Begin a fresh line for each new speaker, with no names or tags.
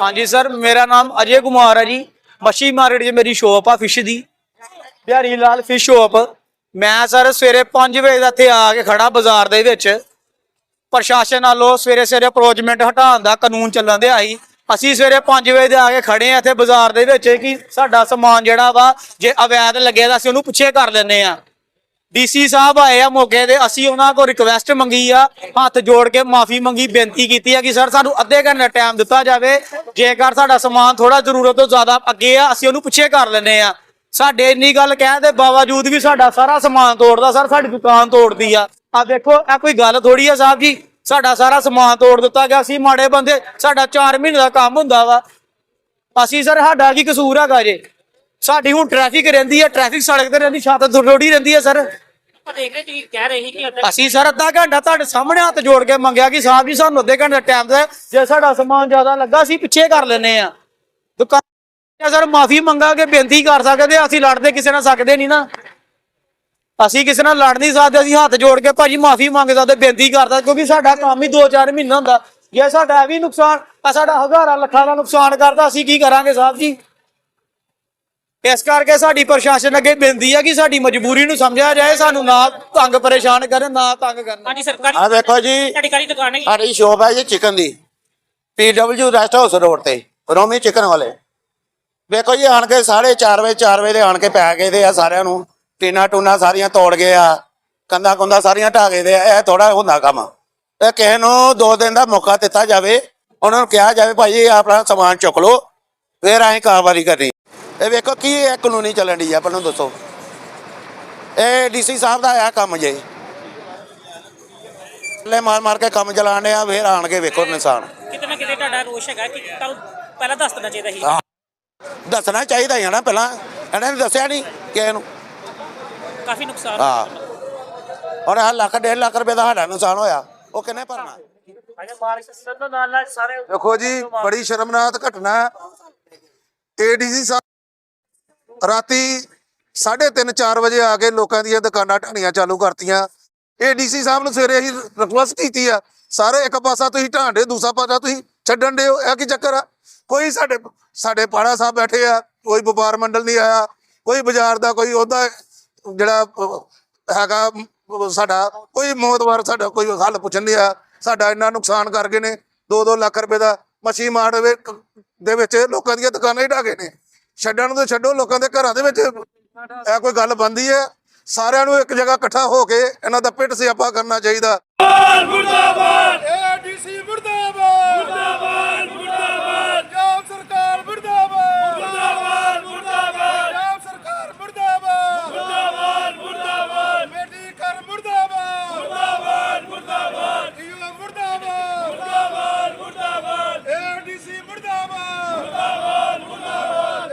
ਹਾਂਜੀ ਸਰ, ਮੇਰਾ ਨਾਮ ਅਜੇ ਕੁਮਾਰ ਹੈ ਜੀ। ਮੱਛੀ ਮਾਰਕੀਟ 'ਚ ਮੇਰੀ ਸ਼ੋਪ ਆ ਫਿਸ਼ ਦੀ। ਬਿਹਾਰੀ ਲਾਲ ਫਿਸ਼ ਸ਼ੋਪ ਮੈਂ ਸਰ ਸਵੇਰੇ 5 ਵਜੇ ਦਾ ਇੱਥੇ ਆ ਕੇ ਖੜਾ ਬਾਜ਼ਾਰ ਦੇ ਵਿੱਚ। ਪ੍ਰਸ਼ਾਸਨ ਵੱਲੋਂ ਸਵੇਰੇ ਸਵੇਰੇ ਅਪਰੋਚਮੈਂਟ ਹਟਾਉਣ ਦਾ ਕਾਨੂੰਨ ਚੱਲਣ ਦਿਆ ਸੀ। ਅਸੀਂ ਸਵੇਰੇ 5 ਵਜੇ ਦੇ ਆ ਕੇ ਖੜੇ ਆ ਇੱਥੇ ਬਾਜ਼ਾਰ ਦੇ ਵਿੱਚ ਕਿ ਸਾਡਾ ਸਮਾਨ ਜਿਹੜਾ ਵਾ, ਜੇ ਅਵੈਧ ਲੱਗਿਆ ਤਾਂ ਅਸੀਂ ਉਹਨੂੰ ਪੁੱਛੇ ਕਰ ਲੈਨੇ ਆ। ਡੀਸੀ ਸਾਹਿਬ ਆਏ ਆ ਮੌਕੇ ਤੇ, ਅਸੀਂ ਉਹਨਾਂ ਕੋਲ ਰਿਕਵੈਸਟ ਮੰਗੀ ਆ, ਹੱਥ ਜੋੜ ਕੇ ਮਾਫੀ ਮੰਗੀ, ਬੇਨਤੀ ਕੀਤੀ ਆ ਕਿ ਸਰ ਸਾਨੂੰ ਅੱਧੇ ਘੰਟੇ ਦਾ ਟਾਈਮ ਦਿੱਤਾ ਜਾਵੇ। ਜੇਕਰ ਸਾਡਾ ਸਮਾਨ ਥੋੜਾ ਜ਼ਰੂਰਤ ਤੋਂ ਜ਼ਿਆਦਾ ਅੱਗੇ ਆ, ਅਸੀਂ ਉਹਨੂੰ ਪਿੱਛੇ ਕਰ ਲੈਨੇ ਆ। ਸਾਡੇ ਇੰਨੀ ਗੱਲ ਕਹਿਣ ਦੇ ਬਾਵਜੂਦ ਵੀ ਸਾਡਾ ਸਾਰਾ ਸਮਾਨ ਤੋੜਦਾ, ਸਰ ਸਾਡੀ ਦੁਕਾਨ ਤੋੜਦੀ ਆ। ਆ ਦੇਖੋ ਇਹ ਕੋਈ ਗੱਲ ਥੋੜੀ ਆ ਸਾਹਿਬ ਜੀ, ਸਾਡਾ ਸਾਰਾ ਸਮਾਨ ਤੋੜ ਦਿੱਤਾ ਗਿਆ, ਅਸੀਂ ਮਾੜੇ ਬੰਦੇ, ਸਾਡਾ 4 ਮਹੀਨੇ ਦਾ ਕੰਮ ਹੁੰਦਾ ਵਾ। ਅਸੀਂ ਸਰ, ਸਾਡਾ ਕੀ ਕਸੂਰ ਹੈਗਾ ਜੇ? ਸਾਡੀ ਹੁਣ ਟ੍ਰੈਫਿਕ ਰਹਿੰਦੀ ਹੈ ਟ੍ਰੈਫਿਕ ਸੜਕ ਤੇ ਰਹਿੰਦੀ ਛੱਤ ਥੋੜੀ ਰਹਿੰਦੀ ਹੈ ਸਰ।
ਆਪਾਂ ਦੇਖ ਰਹੇ ਤੁਸੀਂ ਕਹਿ ਰਹੇ ਸੀ ਕਿ ਅੱਧਾ
ਅਸੀਂ ਸਰ ਅੱਧਾ ਘੰਟਾ ਤੁਹਾਡੇ ਸਾਹਮਣੇ ਹੱਥ ਜੋੜ ਕੇ ਮੰਗਿਆ ਕਿ ਸਾਹਿਬ ਜੀ ਸਾਨੂੰ ਅੱਧੇ ਘੰਟੇ ਦਾ ਟਾਈਮ ਦੇ ਜੇ ਸਾਡਾ ਸਮਾਨ ਜ਼ਿਆਦਾ ਲੱਗਾ ਅਸੀਂ ਪਿੱਛੇ ਕਰ ਲੈਨੇ ਆ ਦੁਕਾਨ ਸਰ ਮਾਫੀ ਮੰਗਾਂਗੇ ਬੇਨਤੀ ਕਰ ਸਕਦੇ ਅਸੀਂ ਲੜਦੇ ਕਿਸੇ ਨਾਲ ਸਕਦੇ ਨਹੀਂ ਨਾ। ਅਸੀਂ ਕਿਸੇ ਨਾਲ ਲੜ ਨਹੀਂ ਸਕਦੇ ਅਸੀਂ ਹੱਥ ਜੋੜ ਕੇ ਭਾਜੀ ਮਾਫੀ ਮੰਗ ਸਕਦੇ ਬੇਨਤੀ ਕਰਦਾ ਕਿਉਂਕਿ ਸਾਡਾ ਕੰਮ ਹੀ 2-4 ਮਹੀਨਾ ਹੁੰਦਾ। ਜੇ ਸਾਡਾ ਇਹ ਵੀ ਨੁਕਸਾਨ ਸਾਡਾ ਹਜ਼ਾਰਾਂ ਲੱਖਾਂ ਦਾ ਨੁਕਸਾਨ ਕਰਦਾ ਅਸੀਂ ਕੀ ਕਰਾਂਗੇ ਸਾਹਿਬ ਜੀ? ਇਸ ਕਰਕੇ ਸਾਡੀ ਪ੍ਰਸ਼ਾਸਨ ਅੱਗੇ ਬੇਨਤੀ ਹੈ ਕਿ ਸਾਡੀ ਮਜਬੂਰੀ ਨੂੰ ਸਮਝਿਆ ਜਾਏ ਸਾਨੂੰ ਨਾ ਤੰਗ ਪਰੇਸ਼ਾਨ ਕਰਨ ਨਾ ਤੰਗ ਕਰਨ।
ਹਾਂਜੀ ਸਰਕਾਰੀ
ਆ ਦੇਖੋ ਜੀ
ਤੁਹਾਡੀ ਕਾਰੀ ਦੁਕਾਨ ਹੈ
ਸਾਡੀ ਸ਼ੋਪ ਹੈ ਜੀ ਚਿਕਨ ਦੀ। ਪੀਡਬਲਯੂ ਰੈਸਟ ਹਾਊਸ ਰੋਡ ਤੇ ਰੋਮੀ ਚਿਕਨ ਵਾਲੇ। ਵੇਖੋ ਜੀ ਆਣ ਕੇ 4:30 ਵਜੇ 4 ਵਜੇ ਦੇ ਆਣ ਕੇ ਪੈ ਗਏ ਦੇ ਆ ਸਾਰਿਆਂ ਨੂੰ। ਟੀਨਾ ਟੂਨਾ ਸਾਰੀਆਂ ਤੋੜ ਗਏ ਆ ਕੰਦਾ ਕੁੰਦਾ ਸਾਰੀਆਂ ਢਾ ਗਏ ਦੇ ਆ ਇਹ ਥੋੜਾ ਹੁੰਦਾ ਕੰਮ। ਇਹ ਕਿਸੇ ਨੂੰ ਦੋ ਦਿਨ ਦਾ ਮੌਕਾ ਦਿੱਤਾ ਜਾਵੇ ਉਹਨਾਂ ਨੂੰ ਕਿਹਾ ਜਾਵੇ ਭਾਈ ਆਪਣਾ ਸਮਾਨ ਚੁੱਕ ਲਓ ਫੇਰ ਅਸੀਂ ਕਾਰਵਾਈ ਕਰਨੀ। ਇਹ ਵੇਖੋ ਕੀ ਇਹ ਕਾਨੂੰਨੀ ਚੱਲਣ ਦੀ ਆ ਆਪਾਂ ਨੂੰ ਦੱਸੋ। ਇਹ ਡੀਸੀ ਸਾਹਿਬ ਦਾ ਆ ਕੰਮ ਜੇ। ਲੈ ਮਾਰ ਮਾਰ ਕੇ ਕੰਮ ਚਲਾਣੇ ਆ ਫੇਰ ਆਣ ਕੇ ਵੇਖੋ ਨਿਸ਼ਾਨ।
ਕਿਤੇ ਨਾ ਕਿਤੇ ਤੁਹਾਡਾ ਰੋਸ਼ ਹੈਗਾ ਕਿ ਤੁਹਾਨੂੰ ਪਹਿਲਾਂ ਦੱਸ ਦੇਣਾ ਚਾਹੀਦਾ ਸੀ।
ਹਾਂ। ਦੱਸਣਾ ਚਾਹੀਦਾ ਹੀ ਆ ਨਾ ਪਹਿਲਾਂ। ਇਹਨਾਂ ਨੇ ਦੱਸਿਆ ਨਹੀਂ ਕਿਸੇ ਨੂੰ।
ਕਾਫੀ ਨੁਕਸਾਨ
ਹਾਂ। ਹੁਣ ਆਹ ਲੱਖ ਡੇਢ ਲੱਖ ਰੁਪਏ ਦਾ ਸਾਡਾ ਨੁਕਸਾਨ ਹੋਇਆ। ਉਹ ਕਿੰਨੇ ਭਰਨਾ?
ਦੇਖੋ ਜੀ ਬੜੀ ਸ਼ਰਮਨਾਕ ਘਟਨਾ ਏਡੀਸੀ ਸਾਹਿਬ ਰਾਤੀ 3:30 4 ਵਜੇ ਆ ਕੇ ਲੋਕਾਂ ਦੀਆਂ ਦੁਕਾਨਾਂ ਢਾਣੀਆਂ ਚਾਲੂ ਕਰਤੀਆਂ। ਇਹ ਏਡੀਸੀ ਸਾਹਿਬ ਨੂੰ ਸਵੇਰੇ ਅਸੀਂ ਰਿਕੁਐਸਟ ਕੀਤੀ ਆ, ਸਾਰੇ ਇੱਕ ਪਾਸਾ ਤੁਸੀਂ ਢਾਂਡੇ, ਦੂਸਰਾ ਪਾਸਾ ਤੁਸੀਂ ਛੱਡਣ ਦੇ ਇਹ ਕੀ ਚੱਕਰ ਆ? ਕੋਈ ਸਾਡੇ ਸਾਡੇ ਪਾੜਾ ਸਾਹਿਬ ਬੈਠੇ ਆ, ਕੋਈ ਵਪਾਰ ਮੰਡਲ ਨਹੀਂ ਆਇਆ, ਕੋਈ ਬਾਜ਼ਾਰ ਦਾ ਕੋਈ ਉਹਦਾ ਜਿਹੜਾ ਹੈਗਾ ਸਾਡਾ, ਕੋਈ ਮੋਤਵਾਰ ਸਾਡਾ ਕੋਈ ਹੱਲ ਪੁੱਛਣ ਨਹੀਂ ਆ ਸਾਡਾ ਇੰਨਾ ਨੁਕਸਾਨ ਕਰ ਗਏ ਨੇ 2-2 ਲੱਖ ਰੁਪਏ ਦਾ ਮੱਛੀ ਮਾਰ ਦੇ ਵਿੱਚ- ਦੇ ਵਿੱਚ ਲੋਕਾਂ ਦੀਆਂ ਦੁਕਾਨਾਂ ਹੀ ਢਾਹ ਗਏ ਨੇ। ਛੱਡਣ ਨੂੰ ਤਾਂ ਛੱਡੋ, ਲੋਕਾਂ ਦੇ ਘਰਾਂ ਦੇ ਵਿੱਚ ਇਹ ਕੋਈ ਗੱਲ ਬੰਦੀ ਹੈ। ਸਾਰਿਆਂ ਨੂੰ ਇੱਕ ਜਗ੍ਹਾ ਇਕੱਠਾ ਹੋ ਕੇ ਇਹਨਾਂ ਦਾ ਪਿੱਟ ਸਿਆਪਾ ਕਰਨਾ ਚਾਹੀਦਾ।
ਮੁਰਦਾਬਾਦ।